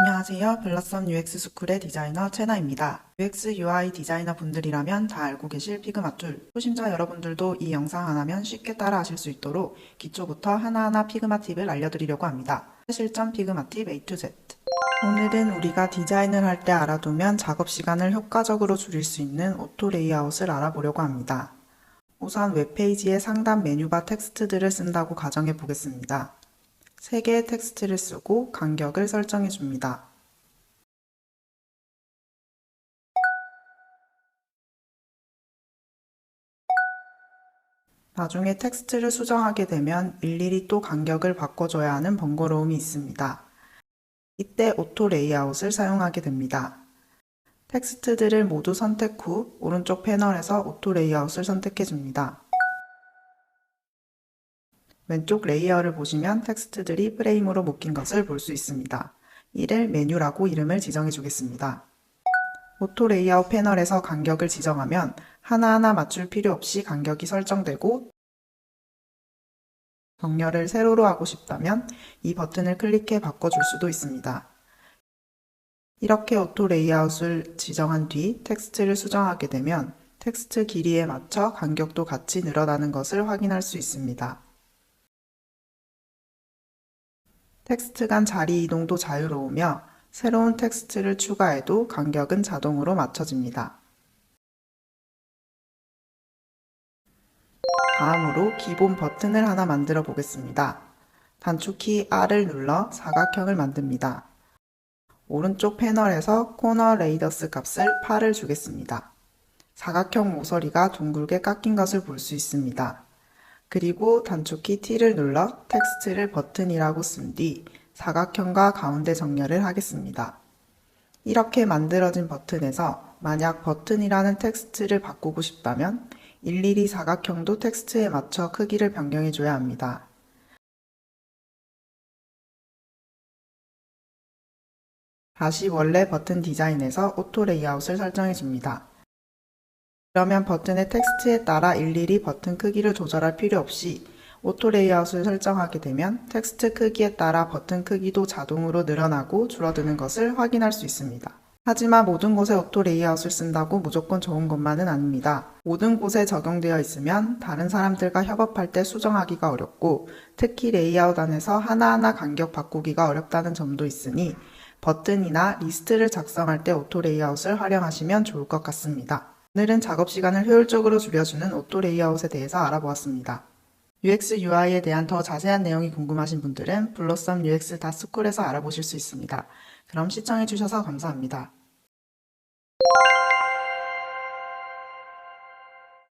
안녕하세요. 블러썸 UX 스쿨의 디자이너 채나입니다. UX UI 디자이너 분들이라면 다 알고 계실 피그마 툴. 초심자 여러분들도 이 영상 하나면 쉽게 따라 하실 수 있도록 기초부터 하나하나 피그마 팁을 알려드리려고 합니다. 실전 피그마 팁 A to Z. 오늘은 우리가 디자인을 할 때 알아두면 작업 시간을 효과적으로 줄일 수 있는 오토 레이아웃을 알아보려고 합니다. 우선 웹페이지의 상단 메뉴바 텍스트들을 쓴다고 가정해 보겠습니다. 3개의 텍스트를 쓰고 간격을 설정해 줍니다. 나중에 텍스트를 수정하게 되면 일일이 또 간격을 바꿔줘야 하는 번거로움이 있습니다. 이때 오토 레이아웃을 사용하게 됩니다. 텍스트들을 모두 선택 후 오른쪽 패널에서 오토 레이아웃을 선택해 줍니다. 왼쪽 레이어를 보시면 텍스트들이 프레임으로 묶인 것을 볼 수 있습니다. 이를 메뉴라고 이름을 지정해 주겠습니다. 오토 레이아웃 패널에서 간격을 지정하면 하나하나 맞출 필요 없이 간격이 설정되고 정렬을 세로로 하고 싶다면 이 버튼을 클릭해 바꿔줄 수도 있습니다. 이렇게 오토 레이아웃을 지정한 뒤 텍스트를 수정하게 되면 텍스트 길이에 맞춰 간격도 같이 늘어나는 것을 확인할 수 있습니다. 텍스트 간 자리 이동도 자유로우며 새로운 텍스트를 추가해도 간격은 자동으로 맞춰집니다. 다음으로 기본 버튼을 하나 만들어 보겠습니다. 단축키 R을 눌러 사각형을 만듭니다. 오른쪽 패널에서 코너 레이더스 값을 8을 주겠습니다. 사각형 모서리가 둥글게 깎인 것을 볼 수 있습니다. 그리고 단축키 T를 눌러 텍스트를 버튼이라고 쓴 뒤 사각형과 가운데 정렬을 하겠습니다. 이렇게 만들어진 버튼에서 만약 버튼이라는 텍스트를 바꾸고 싶다면 일일이 사각형도 텍스트에 맞춰 크기를 변경해 줘야 합니다. 다시 원래 버튼 디자인에서 오토 레이아웃을 설정해 줍니다. 그러면 버튼의 텍스트에 따라 일일이 버튼 크기를 조절할 필요 없이 오토 레이아웃을 설정하게 되면 텍스트 크기에 따라 버튼 크기도 자동으로 늘어나고 줄어드는 것을 확인할 수 있습니다. 하지만 모든 곳에 오토 레이아웃을 쓴다고 무조건 좋은 것만은 아닙니다. 모든 곳에 적용되어 있으면 다른 사람들과 협업할 때 수정하기가 어렵고 특히 레이아웃 안에서 하나하나 간격 바꾸기가 어렵다는 점도 있으니 버튼이나 리스트를 작성할 때 오토 레이아웃을 활용하시면 좋을 것 같습니다. 오늘은 작업 시간을 효율적으로 줄여주는 오토 레이아웃에 대해서 알아보았습니다. UX UI에 대한 더 자세한 내용이 궁금하신 분들은 블로썸 UX 다 스쿨에서 알아보실 수 있습니다. 그럼 시청해주셔서 감사합니다.